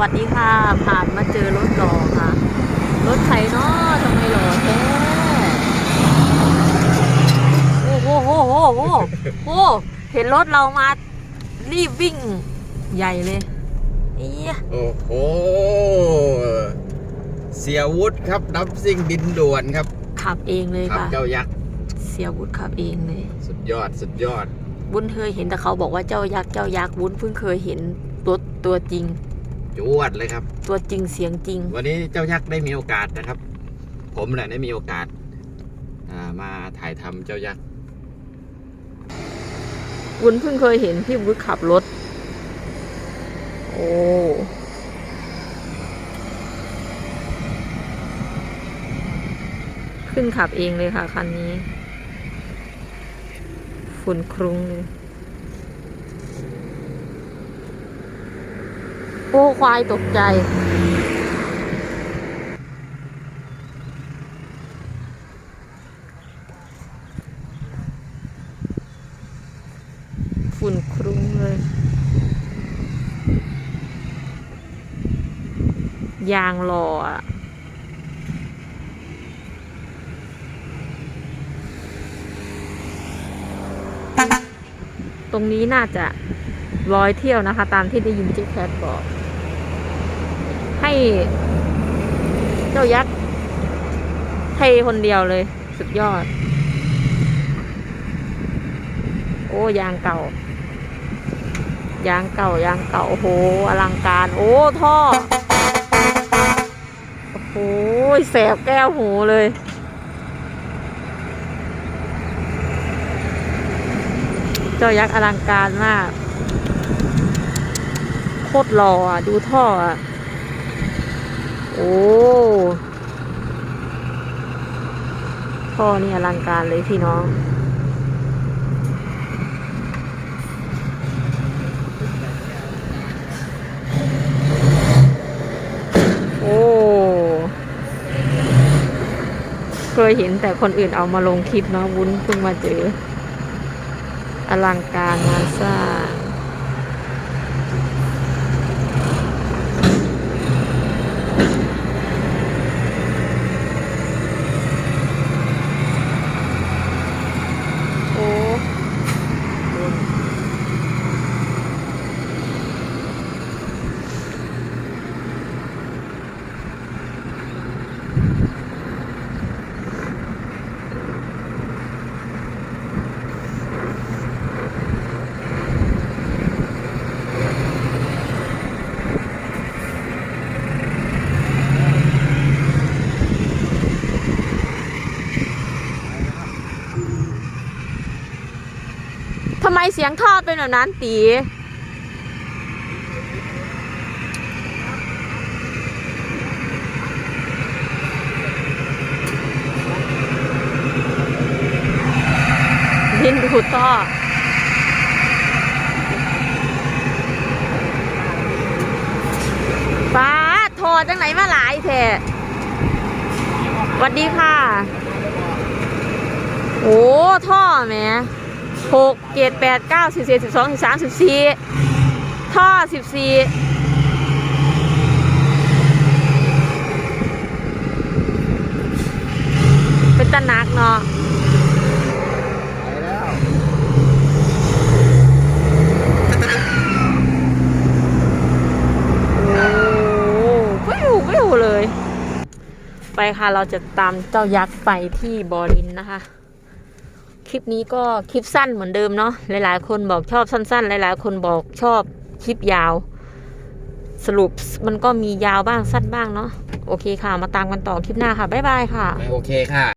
วัสดีค่ะ ผ่านมาเจอรถหล่อค่ะ รถไถเนาะทำไมหล่อแท้โอ้โหโอ้โหโอ้โหโอ้โหเห็นรถเรามารีบวิ่งใหญ่เลยเอียโอ้โห เสียวุฒิครับนับซิ่งดินด่วนครับ ขับเองเลยขับค่ะ เจ้ายักษ์ เสียวุฒิขับเองเลย สุดยอดสุดยอด วุ้นเคยเห็นแต่เขาบอกว่าเจ้ายักษ์เจ้ายักษ์วุ้นเพิ่งเคยเห็นตัวตัวจริง จวดเลยครับ ตัวจริงเสียงจริง วันนี้เจ้ายักษ์ได้มีโอกาสนะครับ ผมแหละได้มีโอกาสอ่ามาถ่ายทำเจ้ายักษ์วุ้นเพิ่งเคยเห็นพี่วุ้นขับรถ โอ้ขึ้นขับเองเลยค่ะคันนี้ ฝุ่นครุ้งเลย อ้ควายตกใจ ฝุ่นครุ้งเลย ยางหล่ออะตรงนี้น่าจะร้อยเที่ยวนะคะ ตามที่ได้ยินเจ๊แคทบอก ให้เจ้ายักษ์ให้คนเดียวเลย สุดยอด โอ้ยางเก่ายางเก่ายางเก่าโอ้โหอลังการ โอ้ท่อโอ้โหแสบแก้วหูเลยเจ้ายักษ์อลังการมาก โคตรหล่ออะดูท่ออะ โอ้ท่อนี่อลังการเลยพี่น้องโอ้เคยเห็นแต่คนอื่นเอามาลงคลิปเนาะวุ้นเพิ่งมาเจอ อลังการงานสร้างโอ้วุ้น ทำไมเสียงท่อเป็นแบบนั้นตีดินดูท่อป้าโทรจังไหนมาหลายแท้สวัสดีค่ะ โอ้ ท่อแหม หกเจ็ดแปดเก้าสิบสิบสิบสองสิบสามสิบสี่ท่อสิบสี่เป็นตะหนักเนาะไปแล้วโอ้วิววิวเลยไปค่ะ เราจะตามเจ้ายักษ์ไปที่บอรินนะคะ คลิปนี้ก็คลิปสั้นเหมือนเดิมเนาะหลายๆ คนบอกชอบสั้น ๆ หลาย ๆ คนบอกชอบคลิปยาว สรุปมันก็มียาวบ้างสั้นบ้างเนาะโอเคค่ะ มาตามกันต่อคลิปหน้าค่ะ บ๊ายบายค่ะ ไม่โอเคค่ะ